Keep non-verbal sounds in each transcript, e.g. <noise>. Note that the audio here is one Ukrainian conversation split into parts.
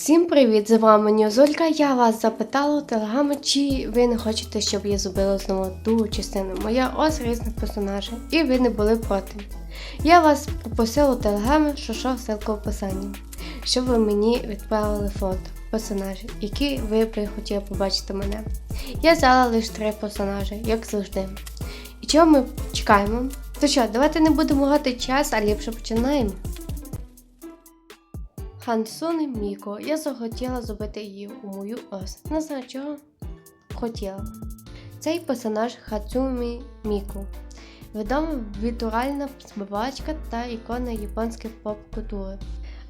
Всім привіт! З вами Ньозолька. Я вас запитала у телеграмі, чи ви не хочете, щоб я зробила знову другу частину. Моя ось різних персонажів, і ви не були проти. Я вас попросила у телеграмі, що шов ссылка в описанні, щоб ви мені відправили фото персонажів, які ви хотіли побачити мене. Я взяла лише три персонажі, як завжди. І чого ми чекаємо? То що, давайте не будемо гати час, а ліпше починаємо. Хансуни Міко. Я захотіла зробити її у мою ос. Не знаю чого. Хотіла. Цей персонаж Хацумі Міко. Відома віртуальна співачка та ікона японської поп-культури.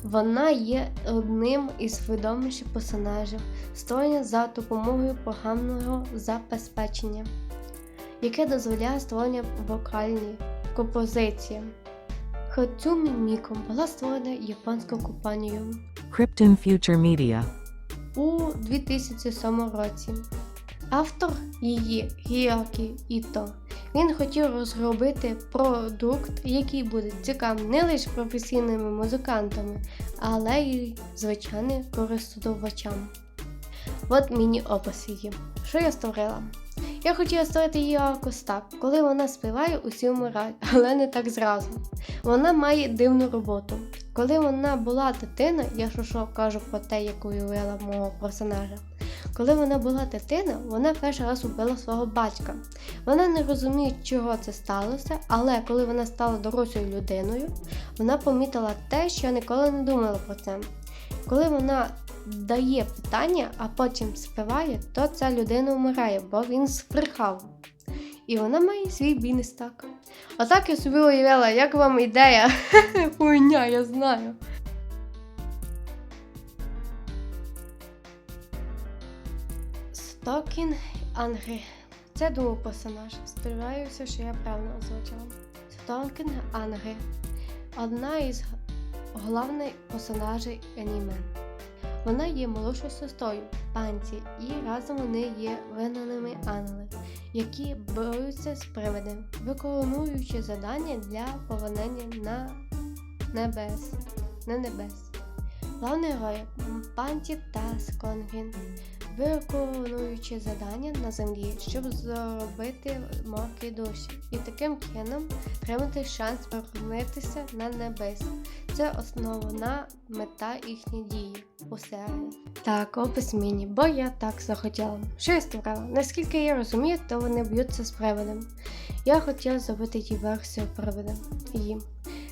Вона є одним із відоміших персонажів, створення за допомогою програмного забезпечення, яке дозволяє створення вокальної композиції. Хацумі Міко була створена японською компанією Krypton Future Media. у 2007 році. Автор її Гіакі Іто. Він хотів розробити продукт, який буде цікавим не лише професійними музикантами, але й звичайним користувачам. От міні опис її. Що я створила? Я хотіла створити її якось так, коли вона співає, усі вмирають, але не так зразу. Вона має дивну роботу. Коли вона була дитина, я що кажу про те, яку уявила мого персонажа. Коли вона була дитина, вона перший раз убила свого батька. Вона не розуміє, чого це сталося, але коли вона стала дорослою людиною, вона помітила те, що ніколи не думала про це. Коли вона дає питання, а потім співає, то ця людина вмирає, бо він збрехав. І вона має свій бізнес так. Отак я собі уявила, як вам ідея. <laughs> Хуйня, я знаю. Стокін Ангри. Це думав персонаж. Сподіваюся, що я правильно озвучила. Стокін Ангри. Одна із головних персонажей аніме. Вона є молодшою сестрою панці, і разом вони є вигнаними ангели, які борються з привидом, виконуючи завдання для повернення на небес. На небес. Главні герої панці та Сконгін, виконуючи завдання на землі, щоб зробити морки душі, і таким чином отримати шанс повернутися на небес. Це основна мета їхньої дії у серії. Так, опис міні, бо я так захотіла. Що я створила? Наскільки я розумію, то вони б'ються з привидом. Я хотіла зробити її версію привида. Її.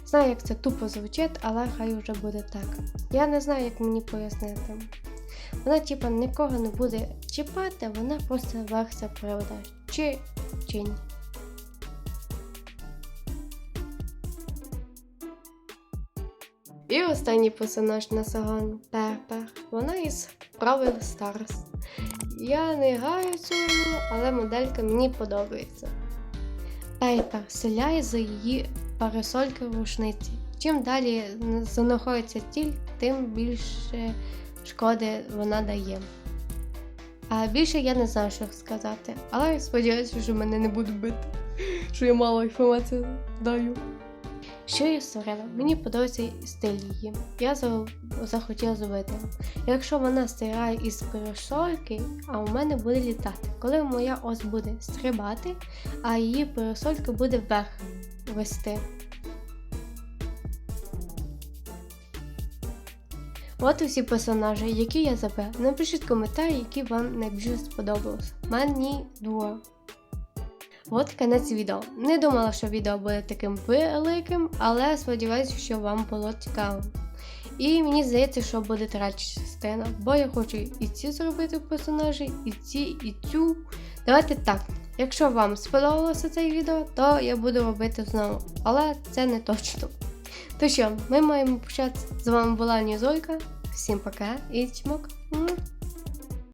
Знаю, як це тупо звучить, але хай вже буде так. Я не знаю, як мені пояснити. Вона, типа, нікого не буде чіпати, вона просто версія привода. Чи чи І останній персонаж на сагоні Перпер. Вона із правил Stars. Я не граю гру, але моделька мені подобається. Пейпер селяє за її парасольки в рушниці. Чим далі знаходиться тіль, тим більше шкоди вона дає. А більше я не знаю, що сказати. Але сподіваюся, що мене не будуть бити, що я мало інформації даю. Що я створила? Мені подобається стиль її. Я захотіла зробити. Якщо вона стирає із парасольки, а у мене буде літати. Коли моя ось буде стрибати, а її парасолька буде вверх вести. От усі персонажі, які я забрав. Напишіть коментарі, які вам найбільше сподобалось. Мені дуо. От кінець відео. Не думала, що відео буде таким великим, але сподіваюся, що вам було цікаво. І мені здається, що буде третя частина, бо я хочу і ці зробити персонажі, і ці, і цю. Давайте так. Якщо вам сподобалося це відео, то я буду робити знову, але це не точно. То що, ми маємо почати. З вами була Нізойка. Всім пока і чмок.